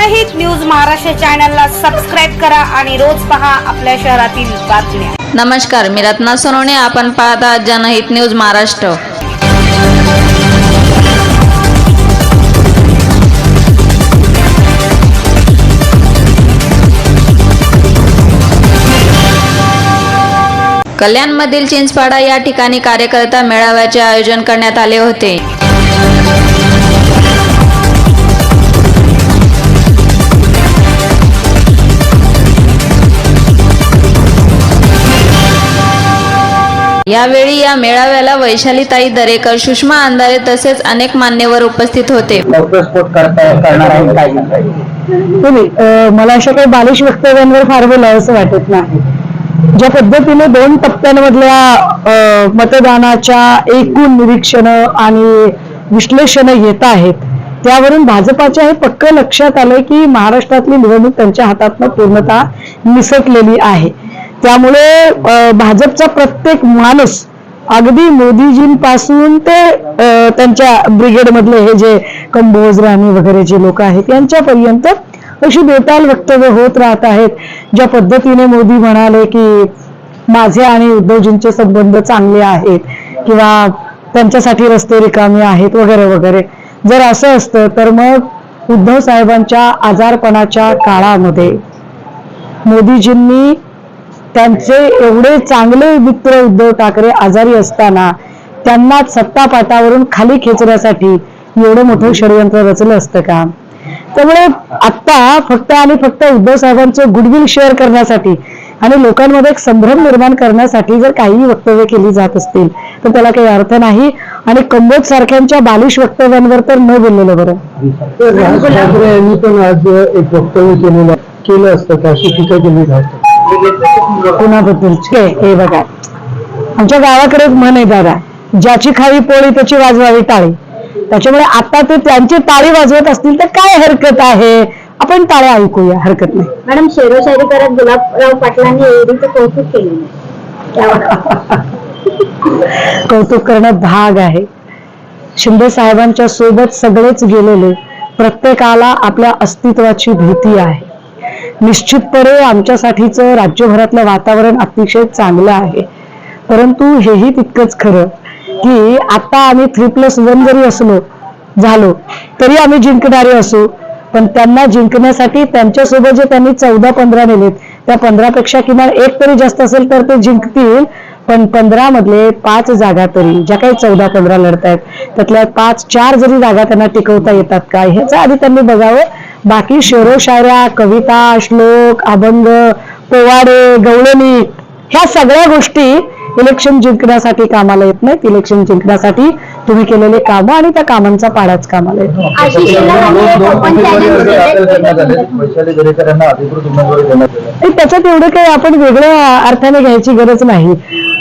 जनहित न्यूज महाराष्ट्र चॅनलला सबस्क्राईब करा आणि रोज पहा आपल्या शहरातील बातम्या. नमस्कार मी रत्ना सोनवणे. आपण पाहत आहात जनहित न्यूज महाराष्ट्र. कल्याणमधील चिंचपाडा या ठिकाणी कार्यकर्ता मेळाव्याचे आयोजन करण्यात आले होते. यावेळी या मेळाव्याला वैशालीताई दरेकर सुषमा अंधारे तसेच अनेक मान्यवर उपस्थित होते. मला अशा काही बालिश वक्तव्यांवर फार बोलावंसं वाटत नाही. ज्या पद्धतीने दोन टप्प्यांमधल्या मतदानाच्या एकूण निरीक्षण आणि विश्लेषण येत आहेत त्यावरून भाजपाच्या हे पक्क लक्षात आलंय की महाराष्ट्रातली निवडणूक त्यांच्या हातातनं पूर्णतः निसटलेली आहे. त्यामुळे भाजपचा प्रत्येक माणूस अगदी मोदीजींपासून ते त्यांच्या ब्रिगेडमधले हे जे कंबोज राणी वगैरे जे लोक आहेत यांच्यापर्यंत अशी बेताल वक्तव्य होत राहत आहेत ज्या पद्धतीने मोदी म्हणाले की माझे आणि उद्धवजींचे संबंध चांगले आहेत किंवा त्यांच्यासाठी रस्ते रिकामे आहेत वगैरे वगैरे. जर असं असतं तर मग उद्धव साहेबांच्या आजारपणाच्या काळामध्ये मोदीजींनी त्यांचे एवढे चांगले मित्र उद्धव ठाकरे आजारी असताना त्यांना सत्तापाटावरून खाली खेचण्यासाठी एवढं मोठं षडयंत्र रचलं असतं का? त्यामुळे आता फक्त आणि फक्त उद्धव साहेबांचं गुडविल शेअर करण्यासाठी आणि लोकांमध्ये एक संभ्रम निर्माण करण्यासाठी जर काही वक्तव्य केली जात असतील तर त्याला काही अर्थ नाही आणि कंबोज सारख्यांच्या बालिश वक्तव्यांवर तर न बोललेलं बरं. राज ठाकरे यांनी पण आज एक वक्तव्य केलेलं केलं असतं का? टीका केली जात कोणाबद्दल? हे हे बघा. आमच्या गावाकडे एक म्हण आहे दादा ज्याची खावी पोळी त्याची वाजवावी टाळी. त्याच्यामुळे आता ते त्यांची टाळी वाजवत असतील तर काय हरकत आहे? आपण टाळ्या ऐकूया हरकत नाही. मॅडम शेरोशायरी करत गुलाबराव पाटलांनी एडीचं कौतुक त्यावर कौतुक करणं भाग आहे. शिंदे साहेबांच्या सोबत सगळेच गेलेले प्रत्येकाला आपल्या अस्तित्वाची भीती आहे. निश्चितपणे आमच्यासाठीचं राज्यभरातलं वातावरण अतिशय चांगलं आहे. परंतु हेही तितकंच खरं की आता आम्ही थ्री प्लस वन जरी असलो झालो तरी आम्ही जिंकणारे असू. पण त्यांना जिंकण्यासाठी त्यांच्यासोबत जे त्यांनी चौदा पंधरा नेलेत त्या पंधरापेक्षा किमान एक तरी जास्त असेल तर ते जिंकतील. पण पंधरा मधले पाच जागा तरी ज्या काही चौदा पंधरा लढतायत त्यातल्या पाच चार जरी जागा त्यांना टिकवता येतात का? ह्याचं आधी त्यांनी बघावं. बाकी शेरो शायऱ्या कविता श्लोक अभंग पोवाडे गवळणी ह्या सगळ्या गोष्टी इलेक्शन जिंकण्यासाठी कामाला येत नाहीत. इलेक्शन जिंकण्यासाठी तुम्ही केलेले कामं आणि त्या कामांचा पाडाच कामाला येतो. त्याच्यात एवढं काही आपण वेगळ्या अर्थाने घ्यायची गरज नाही.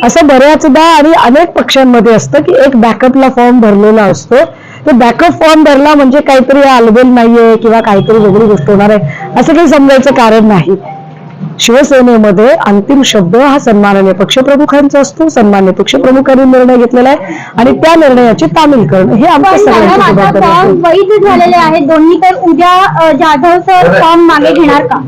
असं बऱ्याचदा आणि अनेक पक्षांमध्ये असतं की एक बॅकअपला फॉर्म भरलेला असतो. तो बॅकअप फॉर्म भरला म्हणजे काहीतरी आलबेल नाहीये किंवा काहीतरी वेगळी गोष्ट होणार आहे असं काही समजायचं कारण नाही. शिवसेनेमध्ये अंतिम शब्द हा सन्माननीय पक्षप्रमुखांचा असतो. सन्मान्य पक्षप्रमुखांनी निर्णय घेतलेला आहे आणि त्या निर्णयाची तामील करणं हे आमच्या पण मॅडम सगळ्यांची आता जबाबदारी आहे फॉर्म वैध झालेले आहेत. दोन्ही तर उद्या जाधव सर फॉर्म मागे घेणार का?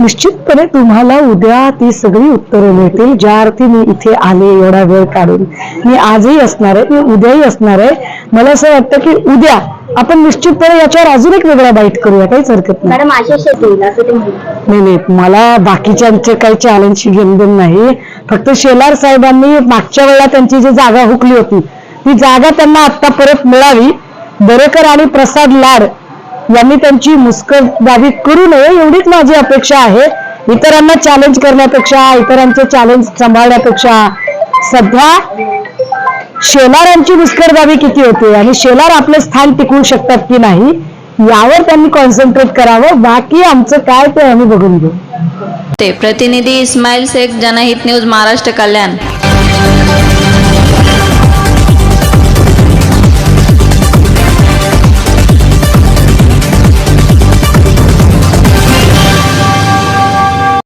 निश्चितपणे तुम्हाला उद्या ती सगळी उत्तरं मिळतील ज्या अर्थी मी इथे आले एवढा वेळ काढून. मी आजही असणार आहे मी उद्याही असणार आहे. मला असं वाटतं की उद्या आपण निश्चितपणे याच्यावर अजून एक वेगळा बाईट करूया काहीच हरकत नाही. मॅडम आशिष शेट्टी असं ते म्हणतात. नाही नाही मला बाकीच्यांचे काही चॅलेंजची घेणदेण नाही. फक्त शेलार साहेबांनी मागच्या वेळेला त्यांची जी जागा हुकली होती ती जागा त्यांना आता परत मिळावी. दरेकर आणि प्रसाद लाड यांनी त्यांची मुस्कटदाबी करू नये एवढीच माझी अपेक्षा आहे. इतरांना चॅलेंज करण्यापेक्षा इतरांचे चॅलेंज सांभाळण्यापेक्षा सध्या शेलारांची मुस्करदाबी किती होते आणि शेलार आपले स्थान टिकवू शकतात की नाही यावर त्यांनी कॉन्सन्ट्रेट करावं. बाकी आमचं काय ते आम्ही बघून घेऊ. ते प्रतिनिधी इस्माईल शेख जनहित न्यूज महाराष्ट्र कल्याण.